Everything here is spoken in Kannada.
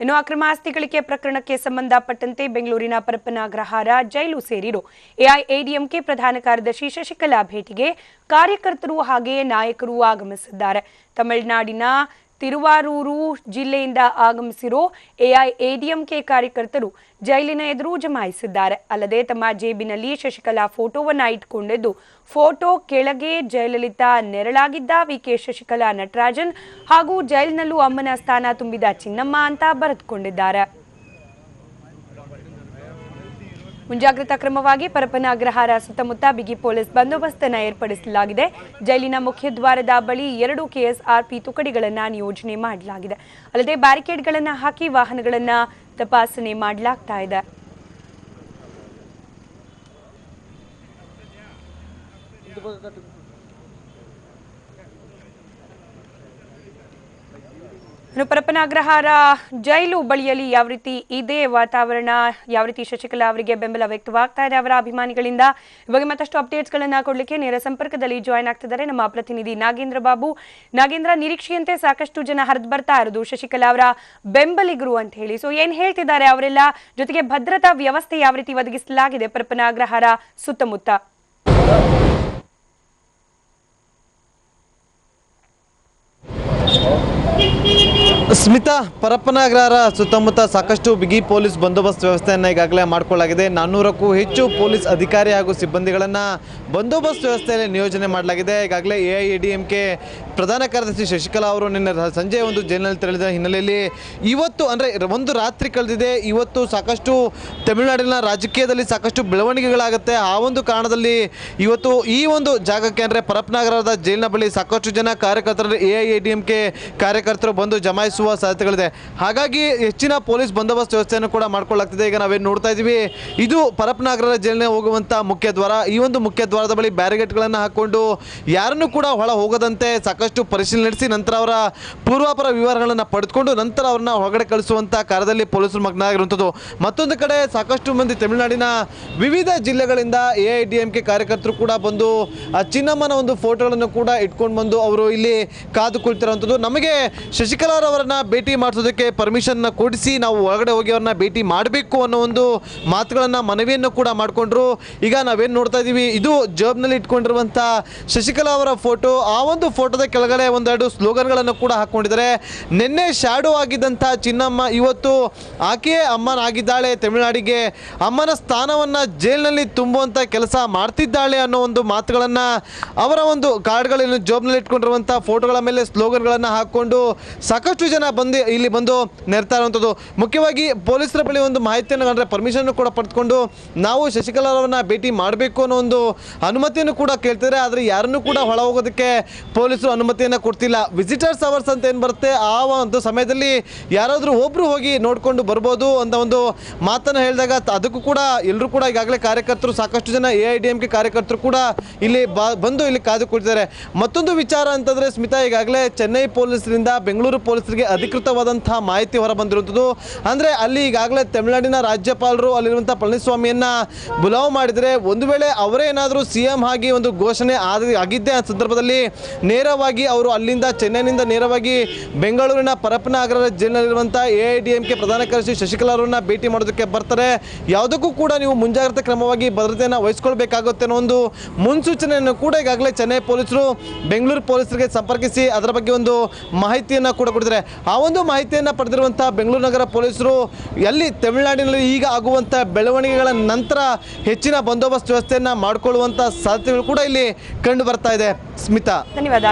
ಇನ್ನು ಅಕ್ರಮ ಆಸ್ತಿ ಗಳಿಕೆ ಪ್ರಕರಣಕ್ಕೆ ಸಂಬಂಧಪಟ್ಟಂತೆ ಬೆಂಗಳೂರಿನ ಪರಪ್ಪನಾಗ್ರಹಾರ ಜೈಲು ಸೇರಿರು. ಎಐಎಡಿಎಂಕೆ ಪ್ರಧಾನ ಕಾರ್ಯದರ್ಶಿ ಶಶಿಕಲಾ ಭೇಟಿಗೆ ಕಾರ್ಯಕರ್ತರು ಹಾಗೆಯೇ ನಾಯಕರು ಆಗಮಿಸಿದ್ದಾರೆ. ತಮಿಳುನಾಡಿನ ತಿರುವಾರೂರು ಜಿಲ್ಲೆಯಿಂದ ಆಗಮಿಸಿರೋ ಎಐಎಡಿಎಂಕೆ ಕಾರ್ಯಕರ್ತರು ಜೈಲಿನ ಎದುರು ಜಮಾಯಿಸಿದ್ದಾರೆ. ಅಲ್ಲದೆ ತಮ್ಮ ಜೇಬಿನಲ್ಲಿ ಶಶಿಕಲಾ ಫೋಟೋವನ್ನು ಇಟ್ಕೊಂಡಿದ್ದು, ಫೋಟೋ ಕೆಳಗೆ ಜಯಲಲಿತಾ ನೆರಳಾಗಿದ್ದ ವಿಕೆ ಶಶಿಕಲಾ ನಟರಾಜನ್ ಹಾಗೂ ಜೈಲಿನಲ್ಲೂ ಅಮ್ಮನ ಸ್ಥಾನ ತುಂಬಿದ ಚಿನ್ನಮ್ಮ ಅಂತ ಬರೆದುಕೊಂಡಿದ್ದಾರೆ. ಮುಂಜಾಗ್ರತಾ ಕ್ರಮವಾಗಿ ಪರಪನ ಅಗ್ರಹಾರ ಸುತ್ತಮುತ್ತ ಬಿಗಿ ಪೊಲೀಸ್ ಬಂದೋಬಸ್ತನ್ನು ಏರ್ಪಡಿಸಲಾಗಿದೆ. ಜೈಲಿನ ಮುಖ್ಯದ್ವಾರದ ಬಳಿ ಎರಡು ಕೆಎಸ್ಆರ್ಪಿ ತುಕಡಿಗಳನ್ನು ನಿಯೋಜನೆ ಮಾಡಲಾಗಿದೆ. ಅಲ್ಲದೆ ಬ್ಯಾರಿಕೇಡ್ಗಳನ್ನು ಹಾಕಿ ವಾಹನಗಳನ್ನು ತಪಾಸಣೆ ಮಾಡಲಾಗ್ತಾ ಇದೆ. ಇನ್ನು ಜೈಲು ಬಳಿಯಲ್ಲಿ ಯಾವ ರೀತಿ ಇದೆ ವಾತಾವರಣ, ಯಾವ ರೀತಿ ಶಶಿಕಲಾ ಅವರಿಗೆ ಬೆಂಬಲ ವ್ಯಕ್ತವಾಗ್ತಾ ಇದೆ ಅವರ ಅಭಿಮಾನಿಗಳಿಂದ? ಇವಾಗ ಮತ್ತಷ್ಟು ಅಪ್ಡೇಟ್ಸ್ ಗಳನ್ನ ಕೊಡ್ಲಿಕ್ಕೆ ನೇರ ಸಂಪರ್ಕದಲ್ಲಿ ಜಾಯ್ನ್ ಆಗ್ತಿದ್ದಾರೆ ನಮ್ಮ ಪ್ರತಿನಿಧಿ ನಾಗೇಂದ್ರ ಬಾಬು. ನಾಗೇಂದ್ರ, ನಿರೀಕ್ಷೆಯಂತೆ ಸಾಕಷ್ಟು ಜನ ಹರಿದು ಬರ್ತಾ ಇರೋದು ಶಶಿಕಲಾ ಅವರ ಬೆಂಬಲಿಗರು ಅಂತ ಹೇಳಿ. ಸೊ ಏನ್ ಹೇಳ್ತಿದ್ದಾರೆ ಅವರೆಲ್ಲ? ಜೊತೆಗೆ ಭದ್ರತಾ ವ್ಯವಸ್ಥೆ ಯಾವ ರೀತಿ ಒದಗಿಸಲಾಗಿದೆ ಪರಪ್ಪನಾಗ್ರಹಾರ ಸುತ್ತಮುತ್ತ? ಸ್ಮಿತಾ ಪರಪ್ಪನಗರ ಸುತ್ತಮುತ್ತ ಸಾಕಷ್ಟು ಬಿಗಿ ಪೊಲೀಸ್ ಬಂದೋಬಸ್ತ್ ವ್ಯವಸ್ಥೆಯನ್ನು ಈಗಾಗಲೇ ಮಾಡಿಕೊಳ್ಳಲಾಗಿದೆ. ನಾನ್ನೂರಕ್ಕೂ ಹೆಚ್ಚು ಪೊಲೀಸ್ ಅಧಿಕಾರಿ ಹಾಗೂ ಸಿಬ್ಬಂದಿಗಳನ್ನು ಬಂದೋಬಸ್ತ್ ವ್ಯವಸ್ಥೆಯಲ್ಲಿ ನಿಯೋಜನೆ ಮಾಡಲಾಗಿದೆ. ಈಗಾಗಲೇ ಎ ಐ ಪ್ರಧಾನ ಕಾರ್ಯದರ್ಶಿ ಶಶಿಕಲಾ ಅವರು ನಿನ್ನೆ ಸಂಜೆ ಒಂದು ಜೈಲಿನಲ್ಲಿ ತೆರಳಿದ ಹಿನ್ನೆಲೆಯಲ್ಲಿ ಇವತ್ತು ಅಂದರೆ ಒಂದು ರಾತ್ರಿ ಕಳೆದಿದೆ. ಇವತ್ತು ಸಾಕಷ್ಟು ತಮಿಳುನಾಡಿನ ರಾಜಕೀಯದಲ್ಲಿ ಸಾಕಷ್ಟು ಬೆಳವಣಿಗೆಗಳಾಗುತ್ತೆ. ಆ ಒಂದು ಕಾರಣದಲ್ಲಿ ಇವತ್ತು ಈ ಒಂದು ಜಾಗಕ್ಕೆ ಅಂದರೆ ಪರಪ್ಪನಗರದ ಜೈಲಿನ ಬಳಿ ಸಾಕಷ್ಟು ಜನ ಕಾರ್ಯಕರ್ತರು ಎ ಐ ಕಾರ್ಯಕರ್ತರು ಬಂದು ಜಮಾಯಿಸುವ ಸಾಧ್ಯತೆಗಳಿದೆ. ಹಾಗಾಗಿ ಹೆಚ್ಚಿನ ಪೊಲೀಸ್ ಬಂದೋಬಸ್ತ್ ವ್ಯವಸ್ಥೆಯನ್ನು ಕೂಡ ಮಾಡ್ಕೊಳ್ಳಾಗ್ತಿದೆ ಈಗ ನಾವೇನು ನೋಡ್ತಾ ಇದ್ದೀವಿ, ಇದು ಪರಪ್ಪನಗರದ ಜೈಲಿನ ಹೋಗುವಂಥ ಮುಖ್ಯ ದ್ವಾರ. ಈ ಒಂದು ಮುಖ್ಯ ದ್ವಾರದ ಬಳಿ ಬ್ಯಾರಿಗೇಟ್ಗಳನ್ನು ಹಾಕ್ಕೊಂಡು ಯಾರನ್ನು ಕೂಡ ಒಳ ಹೋಗದಂತೆ ಸಾಕಷ್ಟು ಪರಿಶೀಲನೆ ನಡೆಸಿ, ನಂತರ ಅವರ ಪೂರ್ವಾಪರ ವಿವರಗಳನ್ನು ಪಡೆದುಕೊಂಡು ನಂತರ ಅವರನ್ನ ಹೊರಗಡೆ ಕಳಿಸುವಂಥ ಕಾರ್ಯದಲ್ಲಿ ಪೊಲೀಸರು ಮಗ್ನಾಗಿರುವಂಥದ್ದು ಮತ್ತೊಂದು ಕಡೆ ಸಾಕಷ್ಟು ಮಂದಿ ತಮಿಳುನಾಡಿನ ವಿವಿಧ ಜಿಲ್ಲೆಗಳಿಂದ ಎ ಐ ಡಿ ಎಂ ಕಾರ್ಯಕರ್ತರು ಕೂಡ ಬಂದು ಚಿನ್ನಮ್ಮನ ಒಂದು ಫೋಟೋಗಳನ್ನು ಕೂಡ ಇಟ್ಕೊಂಡು ಬಂದು ಅವರು ಇಲ್ಲಿ ಕಾದು ಕುಳಿತಿರುವಂಥದ್ದು. ನಮಗೆ ಶಶಿಕಲಾರವರನ್ನ ಭೇಟಿ ಮಾಡಿಸೋದಕ್ಕೆ ಪರ್ಮಿಷನ್ನ ಕೊಡಿಸಿ ನಾವು ಒಳಗಡೆ ಹೋಗಿ ಅವ್ರನ್ನ ಭೇಟಿ ಮಾಡಬೇಕು ಅನ್ನೋ ಒಂದು ಮಾತುಗಳನ್ನು ಮನವಿಯನ್ನು ಕೂಡ ಮಾಡಿಕೊಂಡ್ರು. ಈಗ ನಾವೇನು ನೋಡ್ತಾ ಇದ್ದೀವಿ ಇದು ಜಾಬ್ನಲ್ಲಿ ಇಟ್ಕೊಂಡಿರುವಂಥ ಶಶಿಕಲಾ ಅವರ ಫೋಟೋ ಆ ಒಂದು ಫೋಟೋದ ಕೆಳಗಡೆ ಒಂದೆರಡು ಸ್ಲೋಗನ್ಗಳನ್ನು ಕೂಡ ಹಾಕ್ಕೊಂಡಿದ್ದಾರೆ ನಿನ್ನೆ ಶ್ಯಾಡೋ ಆಗಿದ್ದಂಥ ಚಿನ್ನಮ್ಮ ಇವತ್ತು ಆಕೆಯೇ ಅಮ್ಮನಾಗಿದ್ದಾಳೆ, ತಮಿಳುನಾಡಿಗೆ ಅಮ್ಮನ ಸ್ಥಾನವನ್ನು ಜೈಲಿನಲ್ಲಿ ತುಂಬುವಂಥ ಕೆಲಸ ಮಾಡ್ತಿದ್ದಾಳೆ ಅನ್ನೋ ಒಂದು ಮಾತುಗಳನ್ನು ಅವರ ಒಂದು ಕಾರ್ಡ್ಗಳನ್ನು ಜೋಬ್ನಲ್ಲಿ ಇಟ್ಕೊಂಡಿರುವಂಥ ಫೋಟೋಗಳ ಮೇಲೆ ಸ್ಲೋಗನ್ಗಳನ್ನು ಹಾಕ್ಕೊಂಡು ಸಾಕಷ್ಟು ಜನ ಬಂದು ಇಲ್ಲಿ ಬಂದು ನೆರತಾ ಇರುವಂಥದ್ದು ಮುಖ್ಯವಾಗಿ ಪೊಲೀಸರ ಬಳಿ ಒಂದು ಮಾಹಿತಿಯನ್ನು ಅಂದರೆ ಪರ್ಮಿಷನ್ ಕೂಡ ಪಡೆದುಕೊಂಡು ನಾವು ಶಶಿಕಲಾರವನ್ನ ಭೇಟಿ ಮಾಡಬೇಕು ಅನ್ನೋ ಒಂದು ಅನುಮತಿಯನ್ನು ಕೂಡ ಕೇಳ್ತಿದ್ದಾರೆ. ಆದರೆ ಯಾರನ್ನು ಕೂಡ ಒಳ ಹೋಗೋದಕ್ಕೆ ಪೊಲೀಸರು ಅನುಮತಿಯನ್ನು ಕೊಡ್ತಿಲ್ಲ. ವಿಸಿಟರ್ಸ್ ಅವರ್ಸ್ ಅಂತ ಏನು ಬರುತ್ತೆ? ಆ ಒಂದು ಸಮಯದಲ್ಲಿ ಯಾರಾದರೂ ಒಬ್ಬರು ಹೋಗಿ ನೋಡಿಕೊಂಡು ಬರ್ಬೋದು ಅಂತ ಒಂದು ಮಾತನ್ನು ಹೇಳಿದಾಗ ಅದಕ್ಕೂ ಕೂಡ ಎಲ್ಲರೂ ಕೂಡ ಈಗಾಗಲೇ ಕಾರ್ಯಕರ್ತರು ಸಾಕಷ್ಟು ಜನ ಎ ಐ ಕಾರ್ಯಕರ್ತರು ಕೂಡ ಇಲ್ಲಿ ಬಂದು ಇಲ್ಲಿ ಕಾದು ಕುಳಿತಿದ್ದಾರೆ. ಮತ್ತೊಂದು ವಿಚಾರ ಅಂತಂದರೆ ಸ್ಮಿತಾ, ಈಗಾಗಲೇ ಚೆನ್ನೈ ಪೊಲೀಸರಿಂದ, ಬೆಂಗಳೂರು ಪೊಲೀಸರಿಗೆ ಅಧಿಕೃತವಾದಂತಹ ಮಾಹಿತಿ ಹೊರ ಬಂದಿರುವಂಥದ್ದು ಅಂದರೆ ಅಲ್ಲಿ ಈಗಾಗಲೇ ತಮಿಳುನಾಡಿನ ರಾಜ್ಯಪಾಲರು ಅಲ್ಲಿರುವಂಥ ಪಳನಿಸ್ವಾಮಿಯನ್ನ ಬುಲಾವ್ ಮಾಡಿದರೆ ಒಂದು ವೇಳೆ ಅವರೇ ಏನಾದರೂ ಸಿ ಎಂ ಆಗಿ ಒಂದು ಘೋಷಣೆ ಆದ ಆಗಿದ್ದೆ ಆ ಸಂದರ್ಭದಲ್ಲಿ ನೇರವಾಗಿ ಅವರು ಅಲ್ಲಿಂದ ಚೆನ್ನೈನಿಂದ ನೇರವಾಗಿ ಬೆಂಗಳೂರಿನ Parappana Agrahara ಜೈಲಿನಲ್ಲಿರುವಂಥ A I D M K ಪ್ರಧಾನ ಕಾರ್ಯದರ್ಶಿ ಶಶಿಕಲಾ ಅವರನ್ನ ಭೇಟಿ ಮಾಡೋದಕ್ಕೆ ಬರ್ತಾರೆ. ಯಾವುದಕ್ಕೂ ಕೂಡ ನೀವು ಮುಂಜಾಗ್ರತಾ ಕ್ರಮವಾಗಿ ಭದ್ರತೆಯನ್ನು ವಹಿಸ್ಕೊಳ್ಬೇಕಾಗುತ್ತೆ ಅನ್ನೋ ಒಂದು ಮುನ್ಸೂಚನೆಯನ್ನು ಕೂಡ ಈಗಾಗಲೇ ಚೆನ್ನೈ ಪೊಲೀಸರು ಬೆಂಗಳೂರು ಪೊಲೀಸರಿಗೆ ಸಂಪರ್ಕಿಸಿ ಅದರ ಬಗ್ಗೆ ಒಂದು ಮಾಹಿತಿಯನ್ನು ಕೂಡ ಕೊಟ್ಟಿದ್ದಾರೆ. ಆ ಒಂದು ಮಾಹಿತಿಯನ್ನು ಪಡೆದಿರುವಂಥ ಬೆಂಗಳೂರು ನಗರ ಪೊಲೀಸರು ಎಲ್ಲಿ ತಮಿಳುನಾಡಿನಲ್ಲಿ ಈಗ ಆಗುವಂಥ ಬೆಳವಣಿಗೆಗಳ ನಂತರ ಹೆಚ್ಚಿನ ಬಂದೋಬಸ್ತ್ ವ್ಯವಸ್ಥೆಯನ್ನು ಮಾಡಿಕೊಳ್ಳುವಂಥ ಸಾಧ್ಯತೆಗಳು ಕೂಡ ಇಲ್ಲಿ ಕಂಡು ಬರ್ತಾ ಇದೆ. ಸ್ಮಿತಾ. ಧನ್ಯವಾದ.